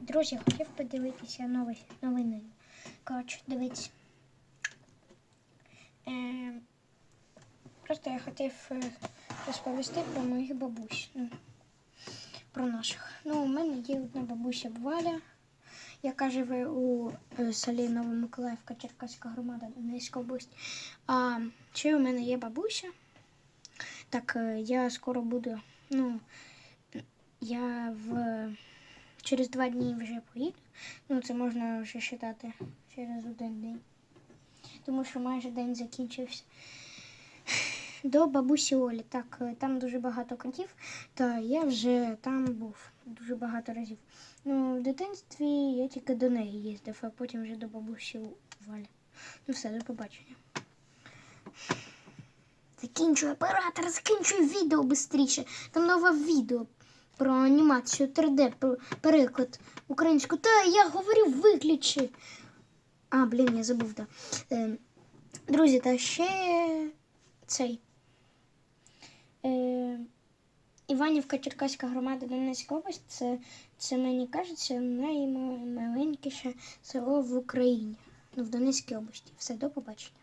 Друзі, хотів подивитися нові новини. Коротше, дивіться. Е, просто я хотів е, розповісти про моїх бабусь. Ну, про наших. Ну, у мене є одна бабуся Валя, яка живе у е, селі Новомиколаївка, Черкаська громада Донецька область. А ще у мене є бабуся. Так, е, я скоро буду. Ну, я в через два дні вже поїду. Ну, це можна вже вважати через один день. Тому що майже день закінчився. До бабусі Олі. Так, е, там дуже багато котів, та я вже там був дуже багато разів. Ну, в дитинстві я тільки до неї їздив, а потім вже до бабусі Валі. Ну все, до побачення. Закінчуй оператор, закінчуй відео швидше. Там нове відео про анімацію 3D, про переклад українською. Та я говорю, виключи. А, блін, я забув, так. Е, друзі, та ще цей. Е, Іванівка, Черкаська громада Донецька область, це, це мені кажеться наймаленькіше село в Україні. Ну, в Донецькій області. Все, до побачення.